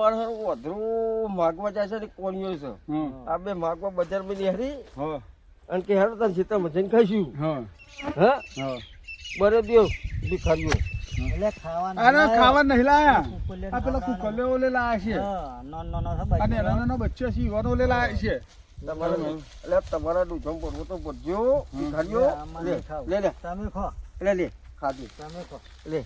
માણસ વધરું માગવા જાય છે ને કોણીઓ છે. આ બે માગવા બજારમાં હા. અને કે હેડો તને સીતા મજન ખાઈશું. હા. હા? હા. બરે દિયો. ભિખારીઓ એટલે ખાવાનું અરે ખાવા નહીં લાયા. આ પેલા કુકલે ઓલે લાયા છે. હા, નાનો નાનો છે અને. નાના બચ્ચા છે ઈવાનો ઓલે લાયા છે. તમારે એટલે તમારા ડૂચમ પડવો તો પડજો ભિખારીઓ લે, લે તમે ખો. લે લે ખાધી તમે ખો. લે.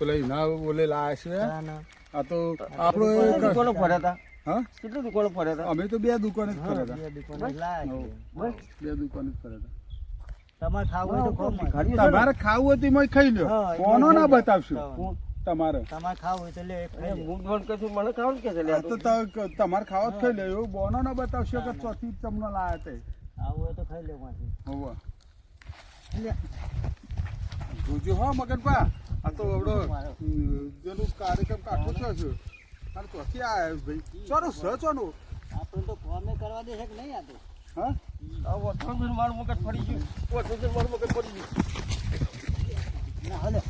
પેલા ઈના બોલે લાયા છે. ના, ના. આ તો આપણો દુકાનો ફર્યા હતા હા? કેટલી દુકાનો ફર્યા હતા અમે તો બે દુકાને જ ફર્યા હતા બે દુકાને લાયા છે. બસ. બે દુકાને જ ફર્યા હતા તમારે ખાવું હોય તો ને? તમારે ખાવું હતું એમાં ખાઈ લો કોનો ના બતાવશું. તમારે. તમારે ખાવું હોય તો લે. હું ફોન કરશું મને ખાવું કે છે તો તમારે ખાવા જ ખાઈ લે એવું બોનો ના બતાવશો કે ચોથી તમને લાયા તે. આવું હોય તો ખાઈ લેવાથી હોવા. લે. જોજો હો મગનપા આ તો એવડો જેનું કાર્યક્રમ કાઢવો છે હજુ. અને ચોથી આ ભાઈ? ચોનું સ ચોનું આપણે તો કોમે કરવા દે છે કે નહીં આ તો? હા? આ વોટરમેલન મારું મગજ પડી ગયું. વોટરમેલન મારું મગજ પડી ગયું. ના હાલે.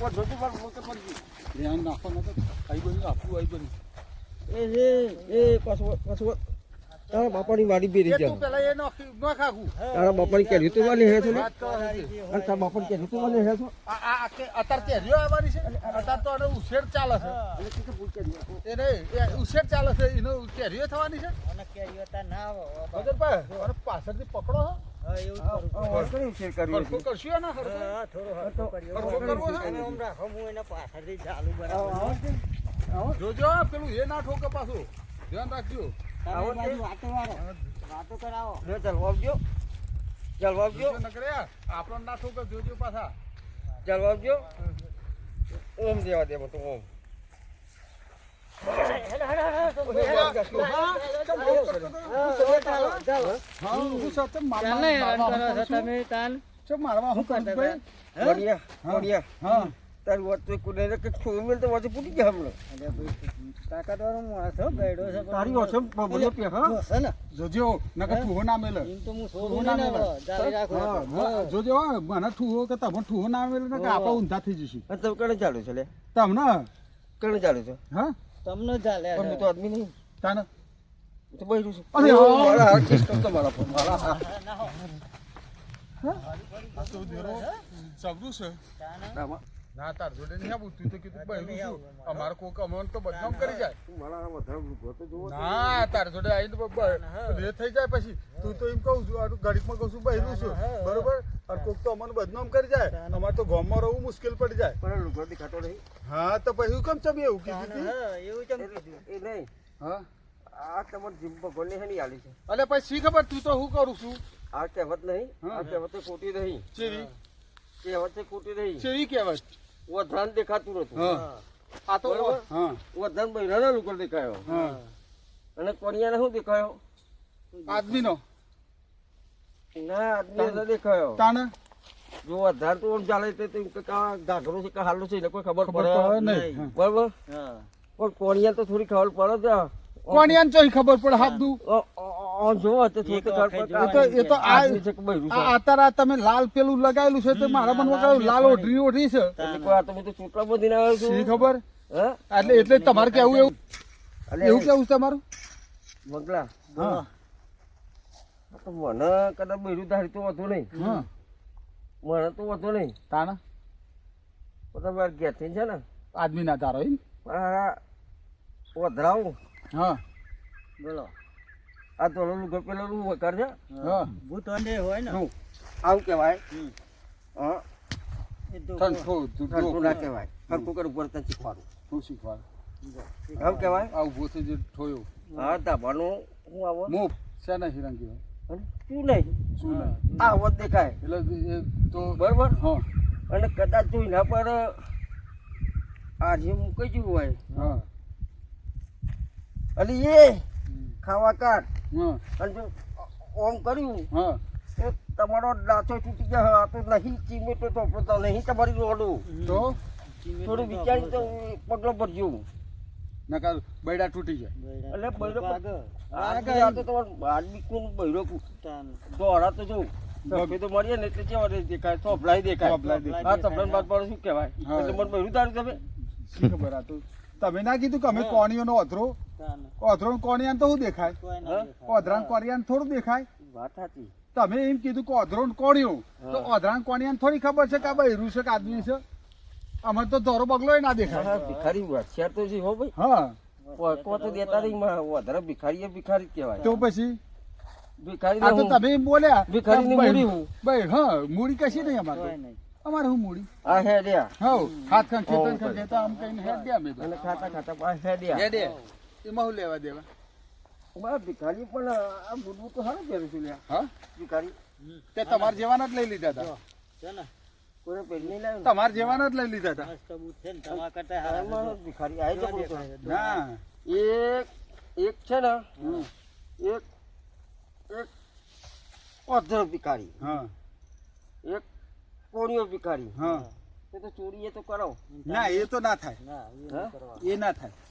વોટરમેલન મારું મગજ પડી ગયું. ધ્યાન નાખો નકર આઈ બન્યું આપણું આવી બન્યું એ એ એ પાછું પાછું તારા બાપાની વાડી બેરી એ પેલા એ નાખી ન તારા બાપાની કે તું વાલી હે છો ને? તો. અને તારા બાપાની કે તું વાલી હે છો? આ આ કે અત્યારે કેરીઓ આવવાની છે? અત્યારે તો આનો ઉછેર ચાલે છે. એટલે તું તો પૂછ કેરી એ નહીં ઉછેર ચાલે છે એનો કેરીઓ થવાની છે. અને કેરીઓ તા ના આવો મગનભાઈ અને પાછળથી પકડો હો. જોજો પેલું એ ના ઠોકે પાછું. ધ્યાન રાખજો. આવો વાતો વાળો. વાતો કરાવો. લે ચાલ વાવજો ચાલ વાવજો જોજો નકરે યાર આપણો ના ઠોકે જોજો પાછા. ચાલ વાવજો ઓમ દેવા દેવો તો ઓમ. મારવા તમે તાન. ચમ મારવા હું શું કરતા કોડિયા હા. તારી વાત તો કુને કે ખોઈ મેલ તો વાજે ફૂટી ગયા હમણાં અરે ભાઈ, તાકાતવાળો માણસ હો, ગયડો છે તારી ઓછે બોલો પે હા. જોશે ને. જોજો નકર ઠુહો ના મેલે. એમ તો હું છોડું નહીં ને હવે. જાળી રાખો. હા, હા, જોજો હો, મને ઠુહો કે તમે ઠુહો ના મેલે ને કે આપણે ઊંધા થઈ જશું. તમે કણે ચાલુ છે લે? તમને? કણે ચાલુ છે? હા? તમને ચાલે પણ હું તો આદમી નહીં. તાને? હું તો બહેરું છું. અરે હા. મારા હાથ kiss કરતો મારા પર મારા હો. દેરો સગડું છે. ના તાર જોડે નહીં આવું. તું તો કીધું બહેરું છું અમારે. કોક અમોન તો બદનામ કરી જાય. તું મારા વધારે વૃદ્ધો તો જોવો તો. ના તાર જોડે આવીને તો થઈ જાય પછી. તું તો એમ કહું છું ઘડીકમાં કહું છું બહેરું છું બરોબર? અને કોક તો અમને બદનામ કરી જાય. અમારે તો ગામમાં રહેવું મુશ્કેલ પડી જાય. પણ લુગડો નહીં હા તો પછી કેમ ચમી એવું કીધું એવું ચમ કીધું. એ નહીં. હા? આ તમારી આલી છે. અલે પછી ખબર? તું તો હું કરું છું? આ કહેવત નહીં. હા. આ કહેવત ખોટી નહીં. ચેવી? કહેવત ખોટી નહીં. ચેવી કહેવાય વધાન દેખાતું નતું આ તો વધાન બૈરાના લુગડ દેખાયો. અને કોણિયાને શું દેખાયો? આદમીનો. ના આદમી ન દેખાયો. તાને? જો વધાર તો આમ ચાલે તો ઘાઘરો છે કે હાલો છે એને કોઈ ખબર પડે નહીં. હા. બરોબર? પણ કોણિયા તો થોડી ખબર પડે છે કોની ચોઈ ખબર પડે અ- અ- જોવો તો એ તો આ અત્યારે તમે લાલ પેલું લગાવેલું છે તો મારા મનમાં કહ્યું લાલ ઓઢરી ઓઢરી છે. ચોટલા બધીને આવ્યો છું. ખબર? હે? એટલે એટલે તમારે કેવું એવું? એવું કેવું છે તમારું? મગલા હા. તો મને કદાચ બૈરું ધારી તો વધુ નહીં. હા. મને તો વધુ નહીં. તાના? પણ તમારે ઘેરથી છે ને આદમી ના તારો એમ વધરાવું હા. બોલો. આ તો લુગડ પેલો નું વકાર છે હા. ભૂત અંડે હોય ને. શું આવું કહેવાય. હા. તો ઠંડો તું ના કહેવાય. હરખું કરી ઉપર તને શીખવાનું તું શીખવાડ? આવું કહેવાય? આવું ભૂત જે ઠોયો હા ધાબાનું હું આવો? મૂફ શેના હિરંગી હોય? તું નહીં. શું નહીં? આ અવાજ દેખાય. એટલે તો બરોબર? હા. અને કદાચ તું ના પર આ જે મૂકી ગયું હોય. હા. અલી એ ખાવા કાઢ. હા. અને જો ઓમ કર્યું હા. તો તમારો દાંતો તૂટી ગયો આ તો નહીં ચીમેટો તો તો નહીં તમારી રોડું તો? થોડું વિચારી તો પગલો ભરજો. નકર બૈડા તૂટી જાય. એટલે બૈરો આગળ. આ તો તમારું આદમી કોણ બૈરો. દોડા તો જોઉં સફેદો મળીએ ને એટલે કેવા દેખાય? થોભલાઈ દેખાય. થોભલાઈ. હા તપલાઈ બાદ પડે શું કહેવાય. એટલે મને બૈરું તારું તમે? શી ખબર હતું તમે ના કીધું કે અમે કોણીઓનો અધરો? અધરો કોણિયાન તો શું દેખાય? કોઈ ના હા? દેખાય. ઓધરાન કોણિયાન થોડું દેખાય? વાત સાચી. તમે એમ કીધું કે અધરો ને તો હા. અધરાન કોણિયાન થોડી ખબર છે કે આ બૈરું છે કે આદમી છે? અમે તો ધોરો બગલો ના દેખાય. ભિખારી હોશિયાર તો છે હો ભાઈ. હા. પોકો તો દેતા નહીં માં ભિખારી ભિખારી કહેવાય. તો પછી? ભિખારી આ તો તમે એમ બોલ્યા ભિખારીની કે મૂડી હું. હા મૂડી કશી નહીં અમારે. અમારે હું મૂડી? આ હેડ્યા. હાથ ખાન આમ અને ખાતા ખાતા હેડ્યા. એમાં શું લેવા દેવા? બા ભિખારી પણ આ બુડવું તો સારું પહેરું છું લ્યા. હા? ભિખારી. તે તમારા જેવાના જ લઈ લીધા હતા. છે ને? કોઈને પહેરી નહીં લાવ્યું તમારા જેવાના જ લઈ લીધા હતા. મસ્ત બૂટ છે ને, તમારા કરતા હારા ભિખારી આવી કેવા જબરું દેખાય છે. છે? ના એક એક છે ને એક એક અધર ભિખારી. હા. એક કોણીઓ ભિખારી. હા. એ તો ચોરી એ તો કરો. ના એ તો ના થાય. હા? એ ના થાય.